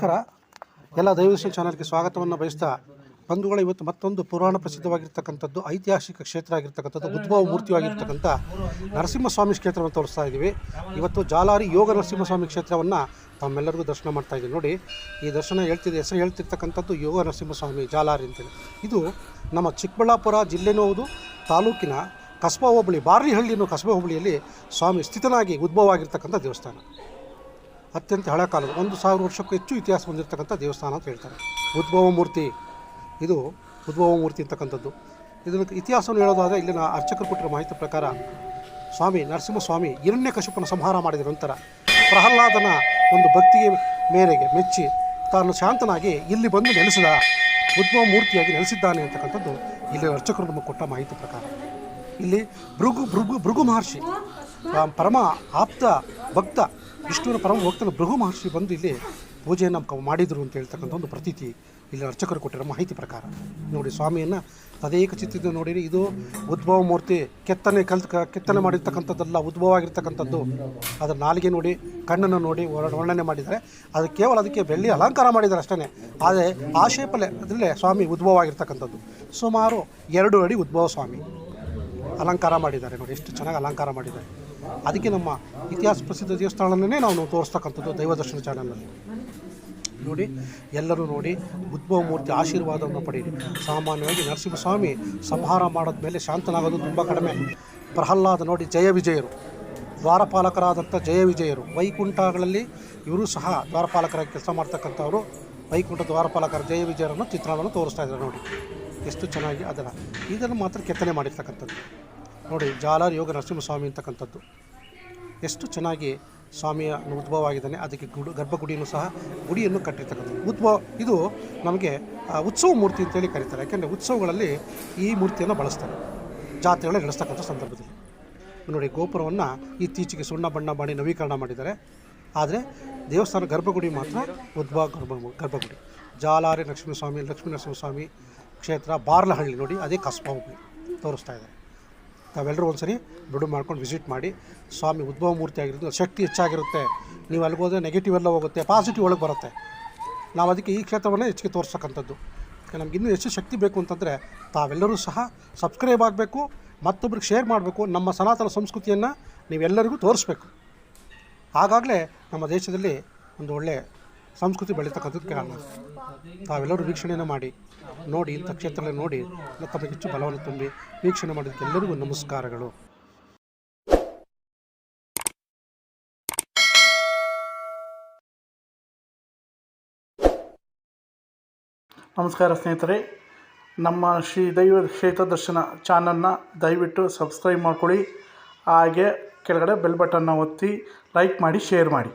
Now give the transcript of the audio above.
ನಮಸ್ಕಾರ. ಎಲ್ಲ ದೈವದರ್ಶನ ಚಾನಲ್ಗೆ ಸ್ವಾಗತವನ್ನು ಬಯಸ್ತಾ ಬಂಧುಗಳ ಇವತ್ತು ಮತ್ತೊಂದು ಪುರಾಣ ಪ್ರಸಿದ್ಧವಾಗಿರ್ತಕ್ಕಂಥದ್ದು ಐತಿಹಾಸಿಕ ಕ್ಷೇತ್ರ ಆಗಿರ್ತಕ್ಕಂಥದ್ದು, ಉದ್ಭವ ಮೂರ್ತಿಯಾಗಿರ್ತಕ್ಕಂಥ ನರಸಿಂಹಸ್ವಾಮಿ ಕ್ಷೇತ್ರವನ್ನು ತೋರಿಸ್ತಾ ಇದ್ದೀವಿ. ಇವತ್ತು ಜಾಲಾರಿ ಯೋಗ ನರಸಿಂಹಸ್ವಾಮಿ ಕ್ಷೇತ್ರವನ್ನು ತಮ್ಮೆಲ್ಲರಿಗೂ ದರ್ಶನ ಮಾಡ್ತಾ ಇದ್ದೀವಿ. ನೋಡಿ, ಈ ದರ್ಶನ ಹೇಳ್ತಿದ್ದೆ ಹೆಸರು ಹೇಳ್ತಿರ್ತಕ್ಕಂಥದ್ದು ಯೋಗ ನರಸಿಂಹಸ್ವಾಮಿ ಜಾಲಾರಿ ಅಂತೇಳಿ. ಇದು ನಮ್ಮ ಚಿಕ್ಕಬಳ್ಳಾಪುರ ಜಿಲ್ಲೆನೂ ಹೌದು, ತಾಲೂಕಿನ ಕಸಬಾ ಹೋಬಳಿ ಬಾರ್ಲಿಹಳ್ಳಿ ಅನ್ನೋ ಕಸ್ಬಾ ಹೋಬಳಿಯಲ್ಲಿ ಸ್ವಾಮಿ ಸ್ಥಿತನಾಗಿ ಉದ್ಭವ ಆಗಿರ್ತಕ್ಕಂಥ ದೇವಸ್ಥಾನ. ಅತ್ಯಂತ ಹಳೆ ಕಾಲದ, ಒಂದು ಸಾವಿರ ವರ್ಷಕ್ಕೂ ಹೆಚ್ಚು ಇತಿಹಾಸ ಹೊಂದಿರತಕ್ಕಂಥ ದೇವಸ್ಥಾನ ಅಂತ ಹೇಳ್ತಾರೆ. ಉದ್ಭವ ಮೂರ್ತಿ. ಇದು ಉದ್ಭವ ಮೂರ್ತಿ ಅಂತಕ್ಕಂಥದ್ದು. ಇದನ್ನು ಇತಿಹಾಸವನ್ನು ಹೇಳೋದಾದರೆ ಇಲ್ಲಿನ ಅರ್ಚಕರು ಕೊಟ್ಟಿರೋ ಮಾಹಿತಿ ಪ್ರಕಾರ ಸ್ವಾಮಿ ನರಸಿಂಹಸ್ವಾಮಿ ಹಿರಣ್ಯಕಶಿಪನ ಸಂಹಾರ ಮಾಡಿದ ನಂತರ ಪ್ರಹ್ಲಾದನ ಒಂದು ಭಕ್ತಿಗೆ ಮೇರೆಗೆ ಮೆಚ್ಚಿ ತಾನು ಶಾಂತನಾಗಿ ಇಲ್ಲಿ ಬಂದು ನೆಲೆಸಿದ ಉದ್ಭವ ಮೂರ್ತಿಯಾಗಿ ನೆಲೆಸಿದ್ದಾನೆ ಅಂತಕ್ಕಂಥದ್ದು ಇಲ್ಲಿ ಅರ್ಚಕರು ನಮಗೆ ಕೊಟ್ಟ ಮಾಹಿತಿ ಪ್ರಕಾರ. ಇಲ್ಲಿ ಭೃಗು ಭೃಗು ಭೃಗು ಮಹರ್ಷಿ ಪರಮ ಆಪ್ತ ಭಕ್ತ ವಿಷ್ಣುವಿನ ಪರಮ ಭಕ್ತರು ಭೃಗು ಮಹರ್ಷಿ ಬಂದು ಇಲ್ಲಿ ಪೂಜೆಯನ್ನು ಮಾಡಿದರು ಅಂತ ಹೇಳ್ತಕ್ಕಂಥ ಒಂದು ಪ್ರತೀತಿ ಇಲ್ಲಿ ಅರ್ಚಕರು ಕೊಟ್ಟಿರೋ ಮಾಹಿತಿ ಪ್ರಕಾರ. ನೋಡಿ, ಸ್ವಾಮಿಯನ್ನು ತದೇಕ ಚಿತ್ರದ ನೋಡಿರಿ, ಇದು ಉದ್ಭವ ಮೂರ್ತಿ, ಕೆತ್ತನೆ ಕಲ್ತ್ ಕೆತ್ತನೆ ಮಾಡಿರ್ತಕ್ಕಂಥದ್ದಲ್ಲ ಉದ್ಭವ ಆಗಿರ್ತಕ್ಕಂಥದ್ದು ಅದರ ನಾಲಿಗೆ ನೋಡಿ, ಕಣ್ಣನ್ನು ನೋಡಿ ವರ್ಣ- ವರ್ಣನೆ ಮಾಡಿದ್ದಾರೆ. ಅದು ಕೇವಲ ಅದಕ್ಕೆ ಬೆಳ್ಳಿ ಅಲಂಕಾರ ಮಾಡಿದ್ದಾರೆ ಅಷ್ಟೇ ಆದರೆ ಆ ಶೇಪಲ್ಲೇ ಅದರಲ್ಲೇ ಸ್ವಾಮಿ ಉದ್ಭವ ಆಗಿರ್ತಕ್ಕಂಥದ್ದು ಸುಮಾರು ಎರಡು ಅಡಿ ಉದ್ಭವ ಸ್ವಾಮಿ ಅಲಂಕಾರ ಮಾಡಿದ್ದಾರೆ ನೋಡಿ, ಎಷ್ಟು ಚೆನ್ನಾಗಿ ಅಲಂಕಾರ ಮಾಡಿದ್ದಾರೆ. ಅದಕ್ಕೆ ನಮ್ಮ ಇತಿಹಾಸ ಪ್ರಸಿದ್ಧ ದೇವಸ್ಥಾನವನ್ನೇ ನಾವು ತೋರಿಸ್ತಕ್ಕಂಥದ್ದು ದೈವದರ್ಶನ ಚಾನಲ್ನಲ್ಲಿ. ನೋಡಿ, ಎಲ್ಲರೂ ನೋಡಿ ಉದ್ಭವ ಮೂರ್ತಿ ಆಶೀರ್ವಾದವನ್ನು ಪಡೆಯಿರಿ. ಸಾಮಾನ್ಯವಾಗಿ ನರಸಿಂಹಸ್ವಾಮಿ ಸಂಹಾರ ಮಾಡಿದ್ಮೇಲೆ ಶಾಂತನಾಗೋದು ತುಂಬ ಕಡಿಮೆ. ಪ್ರಹ್ಲಾದ ನೋಡಿ, ಜಯ ವಿಜಯರು. ದ್ವಾರಪಾಲಕರಾದಂಥ ಜಯ ವಿಜಯರು. ವೈಕುಂಠಗಳಲ್ಲಿ ಇವರು ಸಹ ದ್ವಾರಪಾಲಕರಾಗಿ ಕೆಲಸ ಮಾಡ್ತಕ್ಕಂಥವರು. ವೈಕುಂಠ ದ್ವಾರಪಾಲಕರ ಜಯ ವಿಜಯರನ್ನು ಚಿತ್ರಣವನ್ನು ತೋರಿಸ್ತಾ ಇದ್ದಾರೆ ನೋಡಿ. ಎಷ್ಟು ಚೆನ್ನಾಗಿ ಅದನ್ನು. ಇದನ್ನು ಮಾತ್ರ ಕೆತ್ತನೆ ಮಾಡಿರ್ತಕ್ಕಂಥದ್ದು. ನೋಡಿ, ಜಾಲಾರ್ ಯೋಗ ನರಸಿಂಹಸ್ವಾಮಿ ಅಂತಕ್ಕಂಥದ್ದು. ಎಷ್ಟು ಚೆನ್ನಾಗಿ ಸ್ವಾಮಿಯ ಉದ್ಭವ ಆಗಿದ್ದಾನೆ ಅದಕ್ಕೆ ಗುಡು, ಗರ್ಭಗುಡಿಯನ್ನು ಸಹ ಗುಡಿಯನ್ನು ಕಟ್ಟಿರ್ತಕ್ಕಂಥದ್ದು. ಉದ್ಭವ ಇದು ನಮಗೆ ಉತ್ಸವ ಮೂರ್ತಿ ಅಂತೇಳಿ ಕರೀತಾರೆ. ಯಾಕೆಂದರೆ ಉತ್ಸವಗಳಲ್ಲಿ ಈ ಮೂರ್ತಿಯನ್ನು ಬಳಸ್ತಾರೆ. ಜಾತ್ರೆಗಳಲ್ಲಿ ನಡೆಸ್ತಕ್ಕಂಥ ಸಂದರ್ಭದಲ್ಲಿ. ನೋಡಿ, ಗೋಪುರವನ್ನು ಇತ್ತೀಚೆಗೆ ಸುಣ್ಣ ಬಣ್ಣ ಮಾಡಿ ನವೀಕರಣ ಮಾಡಿದ್ದಾರೆ. ಆದರೆ ದೇವಸ್ಥಾನ ಗರ್ಭಗುಡಿ ಮಾತ್ರ ಉದ್ಭವ ಗರ್ಭ, ಗರ್ಭಗುಡಿ. ಜಾಲಾರಿ ಲಕ್ಷ್ಮೀಸ್ವಾಮಿ ಲಕ್ಷ್ಮೀ ನರಸಿಂಹಸ್ವಾಮಿ ಕ್ಷೇತ್ರ ಬಾರ್ಲಹಳ್ಳಿ ನೋಡಿ, ಅದೇ ಕಸ್ಬಾ ತೋರಿಸ್ತಾ ಇದ್ದಾರೆ. ತಾವೆಲ್ಲರೂ ಒಂದ್ಸರಿ ಬಿಡು ಮಾಡ್ಕೊಂಡು ವಿಸಿಟ್ ಮಾಡಿ, ಸ್ವಾಮಿ ಉದ್ಭವ ಮೂರ್ತಿ ಆಗಿರೋದು ಶಕ್ತಿ ಹೆಚ್ಚಾಗಿರುತ್ತೆ. ನೀವು ಅಲ್ಲಿಗೆ ಹೋದರೆ ನೆಗೆಟಿವ್ ಎಲ್ಲ ಹೋಗುತ್ತೆ ಪಾಸಿಟಿವ್ ಒಳಗೆ ಬರುತ್ತೆ. ನಾವು ಅದಕ್ಕೆ ಈ ಕ್ಷೇತ್ರವನ್ನೇ ಹೆಚ್ಚಿಗೆ ತೋರಿಸ್ತಕ್ಕಂಥದ್ದು ನಮ್ಗೆ ಇನ್ನೂ ಹೆಚ್ಚು ಶಕ್ತಿ ಬೇಕು ಅಂತಂದರೆ ತಾವೆಲ್ಲರೂ ಸಹ ಸಬ್ಸ್ಕ್ರೈಬ್ ಆಗಬೇಕು, ಮತ್ತೊಬ್ರಿಗೆ ಶೇರ್ ಮಾಡಬೇಕು, ನಮ್ಮ ಸನಾತನ ಸಂಸ್ಕೃತಿಯನ್ನು ನೀವೆಲ್ಲರಿಗೂ ತೋರಿಸ್ಬೇಕು. ಆಗಾಗಲೇ ನಮ್ಮ ದೇಶದಲ್ಲಿ ಒಂದು ಒಳ್ಳೆಯ ಸಂಸ್ಕೃತಿ ಬೆಳೀತಕ್ಕಂಥದ್ದು ಕಾರಣ ತಾವೆಲ್ಲರೂ ವೀಕ್ಷಣೆಯನ್ನು ಮಾಡಿ, ನೋಡಿ, ಇಂಥ ಕ್ಷೇತ್ರಗಳನ್ನು ನೋಡಿ ತಮಗೆ ಹೆಚ್ಚು ಬಲವನ್ನು ತುಂಬಿ ವೀಕ್ಷಣೆ ಮಾಡಿದ್ದಕ್ಕೆ ಎಲ್ಲರಿಗೂ ನಮಸ್ಕಾರಗಳು. ನಮಸ್ಕಾರ ಸ್ನೇಹಿತರೆ, ನಮ್ಮ ಶ್ರೀ ದೈವ ಕ್ಷೇತ್ರ ದರ್ಶನ ಚಾನಲ್ನ ದಯವಿಟ್ಟು ಸಬ್ಸ್ಕ್ರೈಬ್ ಮಾಡ್ಕೊಳ್ಳಿ. ಹಾಗೆ ಕೆಳಗಡೆ ಬೆಲ್ ಬಟನ್ನ ಒತ್ತಿ ಲೈಕ್ ಮಾಡಿ, ಶೇರ್ ಮಾಡಿ.